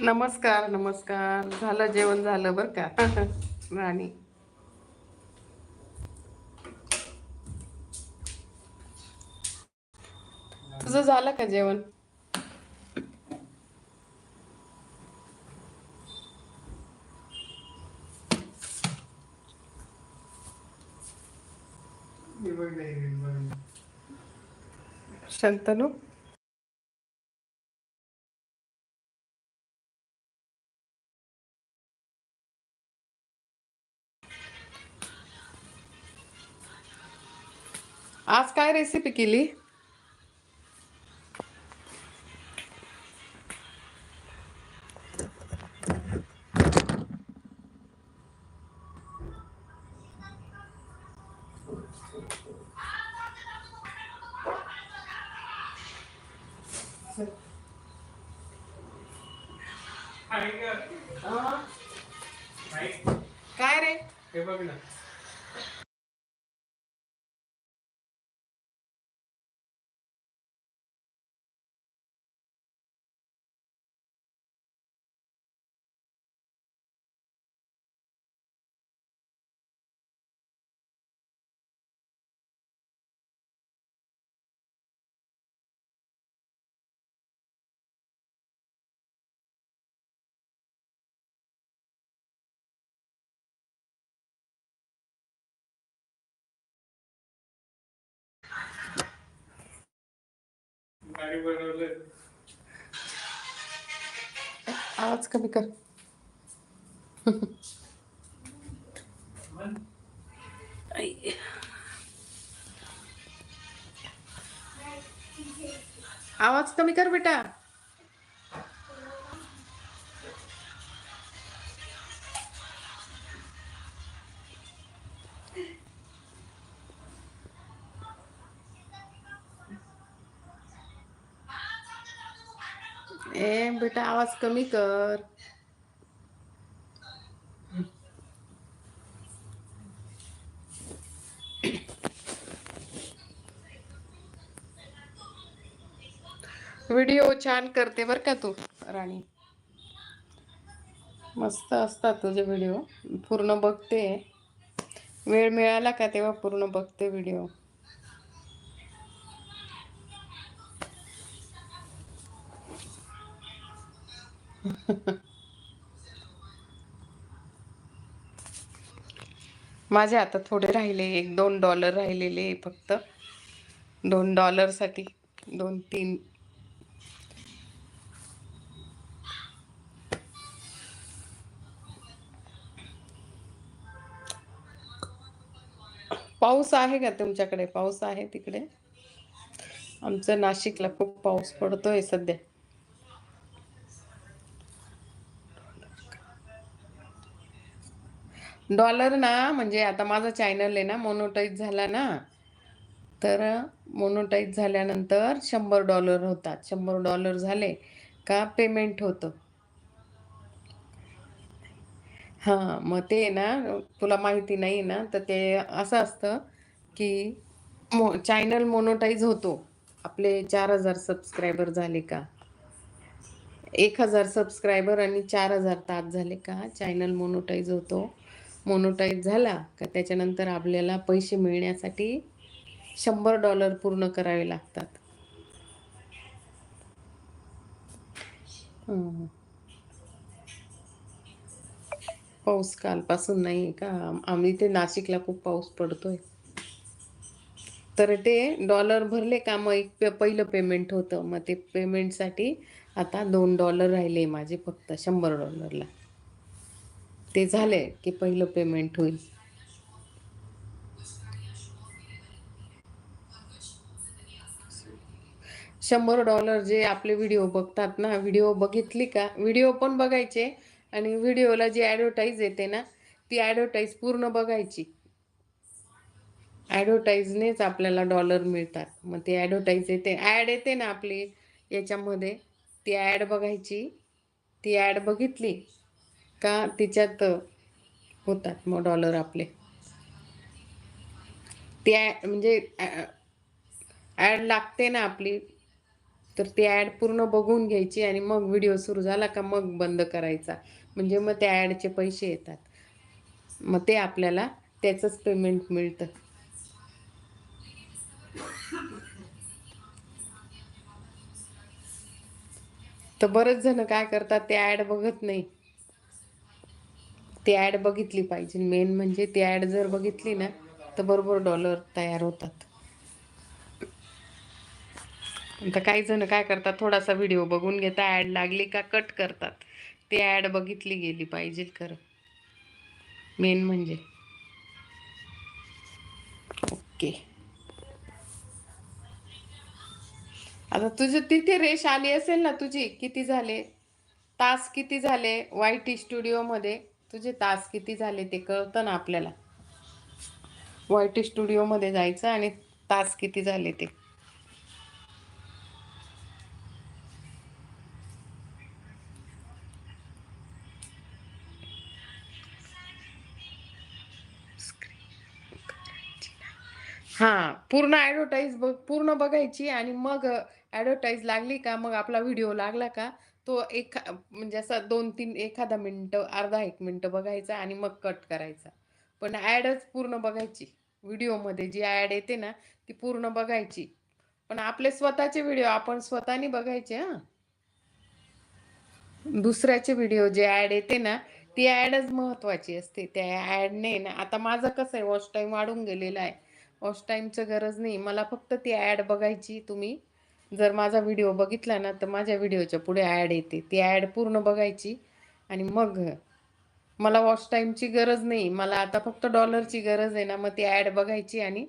नमस्कार नमस्कार. झालं जेवण झालं बरं का? राणी. तुझं झालं का जेवण? शंतनू? आज काय रेसिपी केली? काय रे? हे बघ ना. आवाज कमी कर. आवाज कमी कर बेटा. बेटा आवाज कमी कर. व्हिडिओ छान करते बर का तू राणी. मस्त असतात तुझे व्हिडिओ. पूर्ण बघते. वेळ मिळाला का तेव्हा पूर्ण बघते व्हिडिओ? माझे आता थोडे राहिले एक दोन डॉलर राहिलेले आहे फक्त. दोन डॉलरसाठी दोन तीन. पाऊस आहे का तुमच्याकडे? पाऊस आहे तिकडे? आमचं नाशिकला खूप पाऊस पडतोय सध्या. डॉलर ना म्हणजे आता माझा चॅनल आहे ना मोनोटाईज झाला ना तर मोनोटाईज झाल्यानंतर शंभर डॉलर होतात. शंभर डॉलर झाले का पेमेंट होतं. हां मग ते ना तुला माहिती नाही ना तर ते असं असतं की मो चॅनल मोनोटाईज होतो. आपले चार हजार सबस्क्रायबर झाले का? एक हजार सबस्क्रायबर आणि चार हजार तास झाले का? चॅनल मोनोटाईज होतो. मोनोटाईज झाला का त्याच्यानंतर आपल्याला पैसे मिळण्यासाठी शंभर डॉलर पूर्ण करावे लागतात. पाऊस कालपासून नाही का? आम्ही ते नाशिकला खूप पाऊस पडतोय. तर ते डॉलर भरले का मग एक पे- पहिलं पेमेंट होतं. मग ते पेमेंटसाठी आता दोन डॉलर राहिले माझे फक्त शंभर डॉलरला ते झाले की पहिलं पेमेंट होईल. शंभर डॉलर जे आपले व्हिडिओ बघतात ना व्हिडिओ बघितली का? व्हिडिओ पण बघायचे आणि व्हिडिओला जी ॲडव्हर्टाईज येते ना ती ॲडव्हर्टाईज पूर्ण बघायची. ॲडव्हर्टाईजनेच आपल्याला डॉलर मिळतात. मग ती ॲडव्हर्टाईज येते. ॲड येते ना आपली याच्यामध्ये. ती ॲड बघायची. ती ॲड बघितली. का तिच्यात होतात मग डॉलर आपले. ती ॲ म्हणजे ॲड लागते ना आपली तर ती ॲड पूर्ण बघून घ्यायची आणि मग व्हिडिओ सुरू झाला का मग बंद करायचा. म्हणजे मग त्या ॲडचे पैसे येतात. मग ते आपल्याला त्याचंच पेमेंट मिळतं. तर बरेच जण काय करतात ते ॲड बघत नाही. ती ॲड बघितली पाहिजे. मेन म्हणजे ती ॲड जर बघितली ना तर बरोबर डॉलर तयार होतात. आता काही जण काय करतात थोडासा व्हिडिओ बघून घेता ॲड लागली का कट करतात. ती ॲड बघितली गेली पाहिजे खरं. मेन म्हणजे. ओके आता तुझे तिथे रेश आली असेल ना तुझी किती झाले? तास किती झाले? वाय टी स्टुडिओमध्ये तुझे तास किती झाले ते कळतं ना आपल्याला? वायटी स्टुडिओमध्ये जायचं आणि तास किती झाले ते? हां पूर्ण ॲडव्हर्टाईज बघ पूर्ण बघायची आणि मग ॲडव्हर्टाईज लागली का? मग आपला व्हिडिओ लागला का? तो एक म्हणजे असा दोन तीन एखादा मिनटं अर्धा एक मिनटं बघायचा आणि मग कट करायचा. पण ॲडच पूर्ण बघायची. व्हिडिओमध्ये जी ॲड येते ना ती पूर्ण बघायची. पण आपले स्वतःचे व्हिडिओ आपण स्वतःने बघायचे हां. दुसऱ्याचे व्हिडिओ जे ॲड येते ना ती ॲडच महत्त्वाची असते. त्या ॲडने ना आता माझं कसं आहे वॉच टाईम वाढून गेलेला आहे. वॉच टाईमचं गरज नाही. मला फक्त ती ॲड बघायची तुम्ही जर माझा व्हिडिओ बघितला ना तर माझ्या व्हिडिओच्या पुढे ॲड येते. ती ॲड पूर्ण बघायची आणि मग मला वॉच टाईमची गरज नाही. मला आता फक्त डॉलरची गरज आहे ना मग ती ॲड बघायची आणि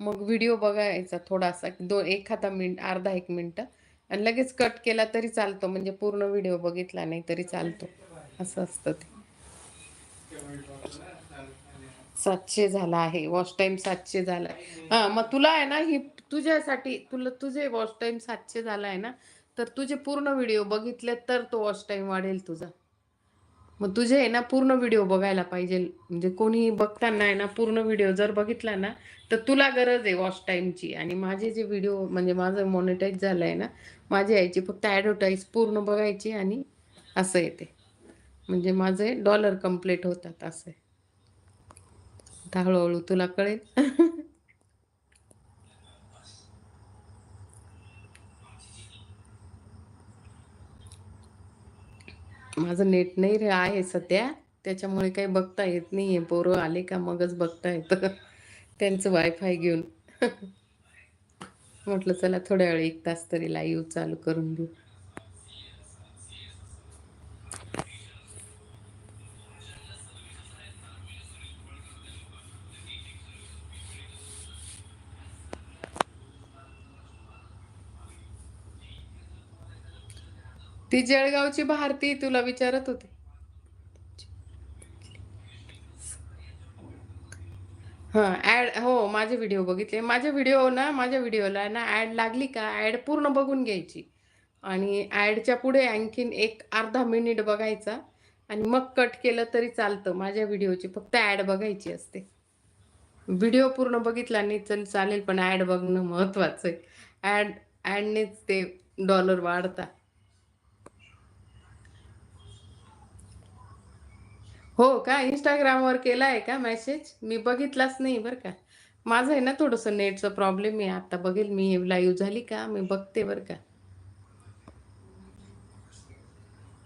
मग व्हिडिओ बघायचा थोडासा. दोन एखादा मिनिट अर्धा एक मिनटं. आणि लगेच कट केला तरी चालतो. म्हणजे पूर्ण व्हिडिओ बघितला नाही तरी चालतो. असं असतं ते. सातशे झाला आहे. वॉच टाईम सातशे झाला. आहे हां मग तुला आहे ना ही तुझ्यासाठी तुला तुझे वॉच टाइम सातशे झाला आहे ना तर तुझे पूर्ण व्हिडिओ बघितले तर तो वॉच टाइम वाढेल तुझा. मग तुझे आहे ना पूर्ण व्हिडिओ बघायला पाहिजे. म्हणजे कोणी बघताना आहे ना पूर्ण व्हिडिओ जर बघितला ना तर तुला गरज आहे वॉच टाईमची आणि माझे जे व्हिडिओ म्हणजे माझं मॉनिटाईज झालं आहे ना माझी यायची फक्त ॲडव्हर्टाईज पूर्ण बघायची आणि असं येते. म्हणजे माझे डॉलर कंप्लीट होतात असं आहे. हळूहळू तुला कळेल. माझं नेट नाही रे आहे सध्या. त्याच्यामुळे काही बघता येत नाही आहे पोरं आले का मगच बघता येतं. त्यांचं वायफाय घेऊन. म्हटलं चला थोड्या वेळ एक तास तरी लाईव्ह चालू करून देऊ ती जळगावची भारती तुला विचारत होते. हां ॲड हो माझे व्हिडिओ बघितले. माझे व्हिडिओ ना माझ्या व्हिडिओला ना ॲड लागली का? ॲड पूर्ण बघून घ्यायची. आणि ॲडच्या पुढे आणखीन एक अर्धा मिनिट बघायचा. आणि मग कट केलं तरी चालतं. माझ्या व्हिडिओची फक्त ॲड बघायची असते. व्हिडिओ पूर्ण बघितला नाही चल चालेल पण ॲड बघणं महत्त्वाचं आहे. ॲड ॲडनेच ते डॉलर वाढतात. हो का? इंस्टाग्रामवर केला आहे का मेसेज मी बघितलाच नाही बरं का. माझं आहे ना थोडंसं नेटचं प्रॉब्लेम आहे. आता बघेल मी लाईव्ह झाली का? मी बघते बरं का.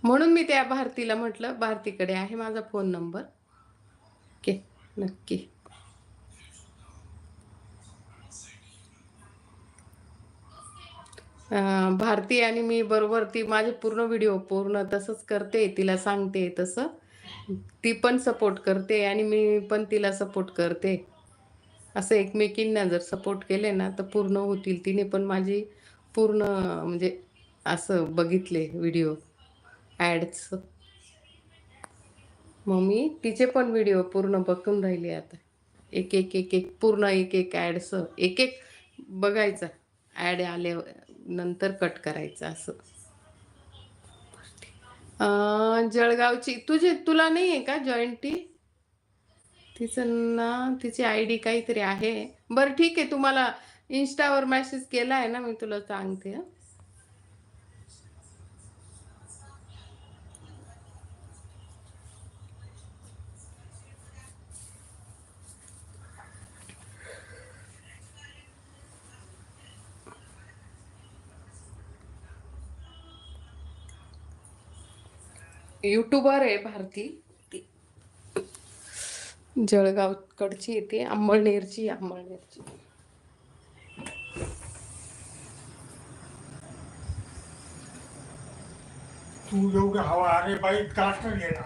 म्हणून मी त्या भारतीला म्हटलं भारतीकडे आहे माझा फोन नंबर ओके नक्की. भारती आणि मी बरोबर ती माझे पूर्ण व्हिडिओ पूर्ण तसंच करते तिला सांगते तसं. ती पण सपोर्ट करते आणि मी पण तिला सपोर्ट करते. असं एकमेकींना जर सपोर्ट केले ना तर पूर्ण होतील. तिने पण माझी पूर्ण म्हणजे असं बघितले व्हिडिओ ॲड्स मग मी तिचे पण व्हिडिओ पूर्ण बघून राहिले आता. एक एक एक एक पूर्ण एक एक ॲडचं एक एक बघायचा. ॲड आल्या नंतर कट करायचं असं. अं, जळगावची. तुझे तुला नाही आहे का जॉईंटी तिचं ना तिची आय डी काहीतरी आहे. बरं ठीक आहे. तुम्हाला इन्स्टावर मेसेज केला आहे ना मी तुला सांगते हं. युट्यूबर आहे भारती. ती जळगावकडची येते अंमळनेरची अंमळनेरची तू एवढं हवा अरे बाई काष्ट गेला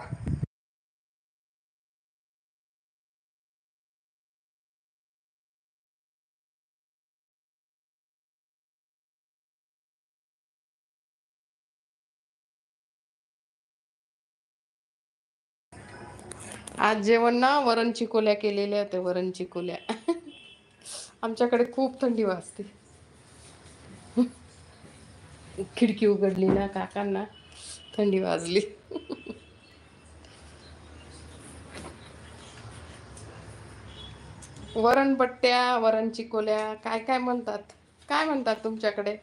आज जेवण ना वरण चिकोल्या केलेल्या होत्या वरण चिकोल्या आमच्याकडे खूप थंडी वाजते. खिडकी उघडली ना काकांना थंडी वाजली. वरणपट्ट्या वरण चिकोल्या काय काय म्हणतात? काय म्हणतात तुमच्याकडे?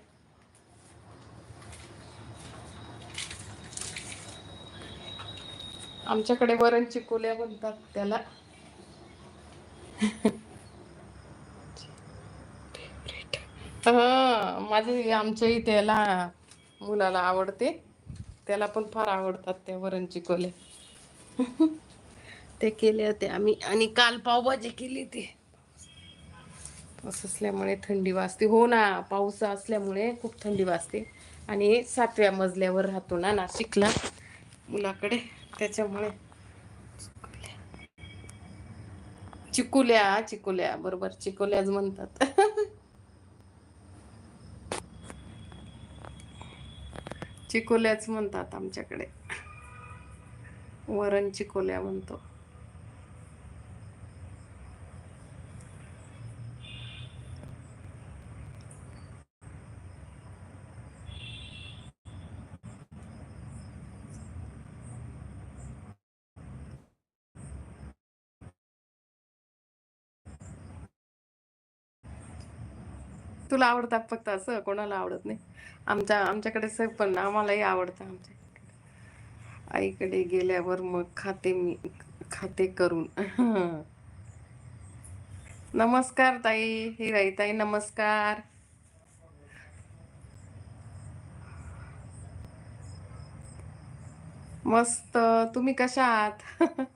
आमच्याकडे वरण चिकोल्या म्हणतात त्याला. हा माझे आमच्या इथे याला मुलाला आवडते. त्याला पण फार आवडतात त्या वरण चिकोल्या. ते केले होते आम्ही. आणि काल पावभाजी केली होती. पाऊस असल्यामुळे थंडी वाजते. हो ना पाऊस असल्यामुळे खूप थंडी वाजते. आणि सातव्या मजल्यावर राहतो ना नाशिकला मुलाकडे. त्याच्यामुळे. चिकुल्या चिकुल्या बरोबर. चिकोल्याच म्हणतात. चिकोल्याच म्हणतात आमच्याकडे. वरण चिकोल्या म्हणतो. तुला आवडतात फक्त असं? कोणाला आवडत नाही? आमच्या आमच्याकडे सर पण आम्हालाही आवडतं आमच्या आईकडे गेल्यावर मग खाते मी खाते करून. नमस्कार ताई हिराई ताई नमस्कार. मस्त. तुम्ही कशा आहात?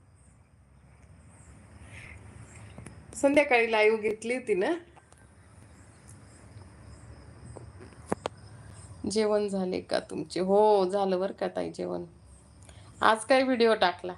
संध्याकाळी लाईव्ह घेतली होती ना? जेवण झाले का तुमचे? हो झालं बरं का ताई जेवण. आज काय व्हिडिओ टाकला?